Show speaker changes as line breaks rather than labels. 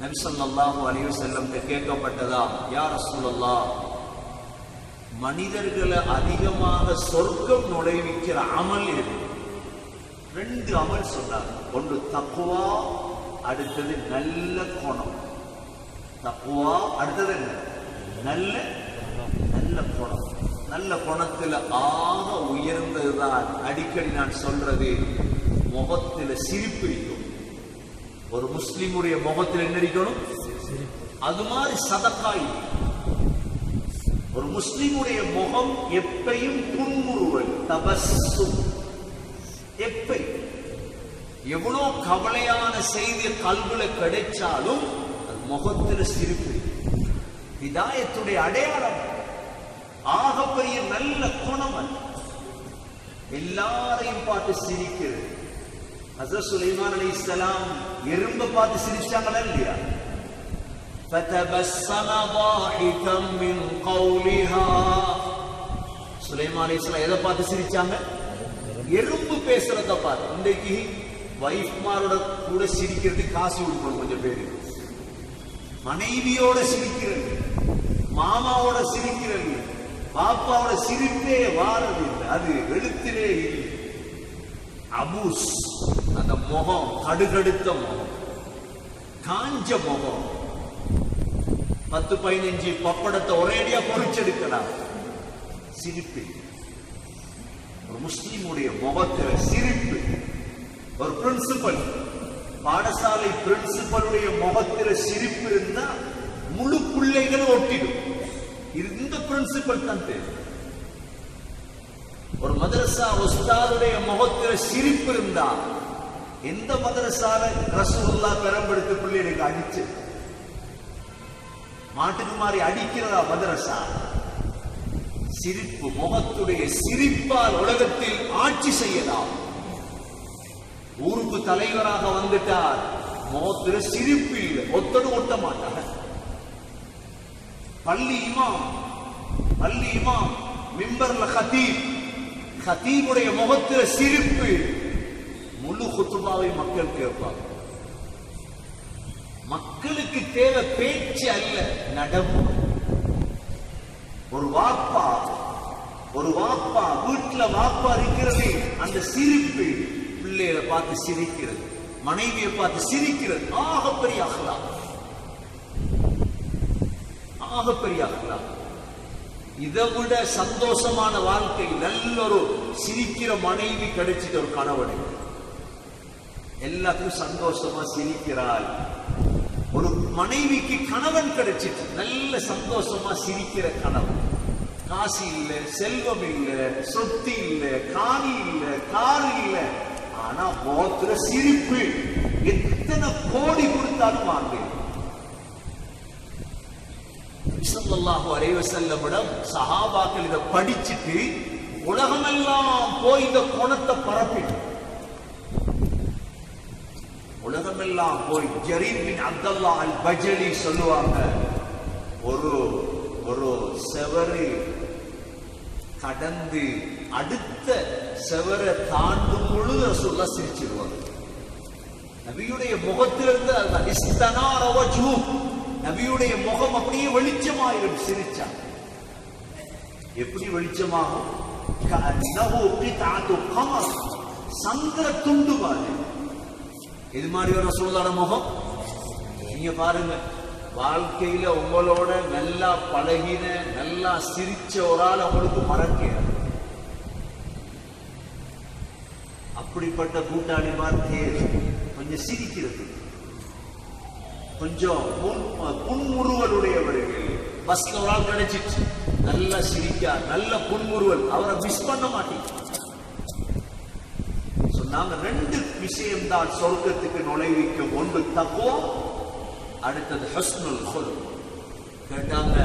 நபி ஸல்லல்லாஹு செல்லம் கேட்கப்பட்டதா? யார் சொல்லல்லா மனிதர்களை அதிகமாக சொர்க்கம் நுழைவிக்கிற அமல் எது ரெண்டு அமல் சொன்னார் ஒன்று தக்குவா அடுத்தது நல்ல குணம். தக்குவா அடுத்தது என்ன? நல்ல நல்ல குணம். நல்ல குணத்துல ஆக உயர்ந்ததுதான் அடிக்கடி நான் சொல்றது முகத்தில் சிரிப்பு இருக்கும் ஒரு முஸ்லிமுடைய முகத்தில் என்ன இருக்கணும் அது மாதிரி சதக்காய் ஒரு முஸ்லிமுடைய முகம் எப்பையும் புன்முறுவல் தபசும் எப்பையும். எவ்வளவு கவலையான செய்தி கல்வில கிடைச்சாலும் அது முகத்தில் சிரிப்பு. இதாயத்துடைய அடையாளம். ஆகப்பெரிய நல்ல குணம் எல்லாரையும் பார்த்து சிரிக்கிறது. ஹசரத் சுலைமான் அலைஹிஸ்ஸலாம் எறும்ப பார்த்து சிரிச்சாங்களா இல்லையா فتبسم ضاحكا من قولها சுலைமான் அலைஹிஸ்ஸலாம் எதை பார்த்து சிரிச்சாங்க எறும்பு பேசுறத பார்த்து இன்றைக்கு வைஃப்மாரோட கூட சிரிக்கிறதுக்கு காசு கொடுக்கணும் கொஞ்சம் பேரு மனைவியோட சிரிக்கிறது மாமாவோட சிரிக்கிறது பாப்பாவோட சிரிப்பே வாரது இல்லை அது எழுத்திலே இல்லை அபூஸ் அந்த முகம் கடுகடுத்த முகம். காஞ்ச முகம். பத்து பதினஞ்சு பப்படத்தை ஒரேடியா பொறிச்செடுக்கலாம் சிரிப்பு. ஒரு முஸ்லீமுடைய முகத்துல சிரிப்பு. ஒரு பிரின்சிபல் பாடசாலை பிரின்சிபலுடைய முகத்துல சிரிப்பு இருந்தா முழு பிள்ளைகளும் ஒட்டிடும். இந்த பிரின்சிபல் தான் தேவை ஒரு மதரசா உஸ்தாதுடைய முகத்துல சிரிப்பு இருந்தா எந்த மதரசால ரசூல்லா பெரம்பெடுத்து பிள்ளைகளுக்கு அடிச்சு. மாட்டுக்கு மாறி அடிக்கிறதா மதரசா சிரிப்பு முகத்துடைய சிரிப்பால் உலகத்தில் ஆட்சி செய்யலாம் ஊருக்கு தலைவராக வந்துட்டார். முகத்துல சிரிப்பு இல்லை. ஒத்தடு ஒட்ட மாட்டாங்க. பள்ளி இமாம் பள்ளி இமாம் மிம்பர்ல ஹதீப். ஹதீபுடைய முகத்துல சிரிப்பு. முழு குத்துபாவை மக்கள் கேட்பாங்க. மக்களுக்கு தேவை பேச்சு அல்ல நடைமுறை ஒரு வாப்பா ஒரு வாப்பா வீட்டுல வாப்பா இருக்கிறது அந்த சிரிப்பு பிள்ளைகளை பார்த்து சிரிக்கிறது மனைவியை பார்த்து சிரிக்கிறது. ஆகப்பெரிய அகலா ஆகப்பெரிய அகலா இதை விட சந்தோஷமான வாழ்க்கை நல்ல ஒரு சிரிக்கிற மனைவி கிடைச்சிட்டு ஒரு கணவனை. எல்லாத்துக்கும் சந்தோஷமா சிரிக்கிறாள். ஒரு மனைவிக்கு கணவன் கிடைச்சிட்டு நல்ல சந்தோஷமா சிரிக்கிற கணவன். காசு இல்ல செல்வம் இல்ல சொத்து இல்ல காணி இல்ல காரு இல்ல. ஆனா முகத்துல சிரிப்பு. எத்தனை கோடி கொடுத்தாலும் வாங்க. ஸல்லல்லாஹு அலைஹி வஸல்லமிடம் சஹாபாக்கள் இதை படிச்சுட்டு உலகமெல்லாம் போய் இந்த குணத்தை பரப்பிட்டு உலகமெல்லாம் போய் ஜரீபின் அப்தல்லா அல் பஜலி சொல்லுவாங்க. ஒரு ஒரு செவரு கடந்து அடுத்த செவரை தாண்டும் பொழுது ரசூல்லா சிரிச்சிருவாங்க. நபியுடைய முகத்திலிருந்து அந்த இஸ்தனார நபியுடைய முகம் அப்படியே வெளிச்சமாயிரும் சிரிச்சா. எப்படி வெளிச்சமாகும்? கஅன்னஹு சந்திர துண்டு மாதிரி. இது மாதிரி ஒரு ரசூலுல்லாஹ்ட முகம்? நீங்க பாருங்க. வாழ்க்கையில உங்களோட நல்லா பழகின நல்லா சிரிச்ச ஒரு ஆள் அவளுக்கு மறக்க. அப்படிப்பட்ட கூட்டாளி தேவை கொஞ்சம் சிரிக்கிறது. கொஞ்சம் புன்- புன்முறுவலுடையவர்கள். பஸ்ல ஒரு ஆள் கிடைச்சிச்சு. நல்லா சிரிக்கா நல்ல புன்முறுவல். அவரை மிஸ் பண்ண மாட்டீங்க. நாங்க ரெண்டு விஷயம்தான் சொர்க்கத்துக்கு நுழைவிக்கும். ஒன்று தக்குவா அடுத்தது ஹஸ்னுல் ஹுல் கேட்டாங்க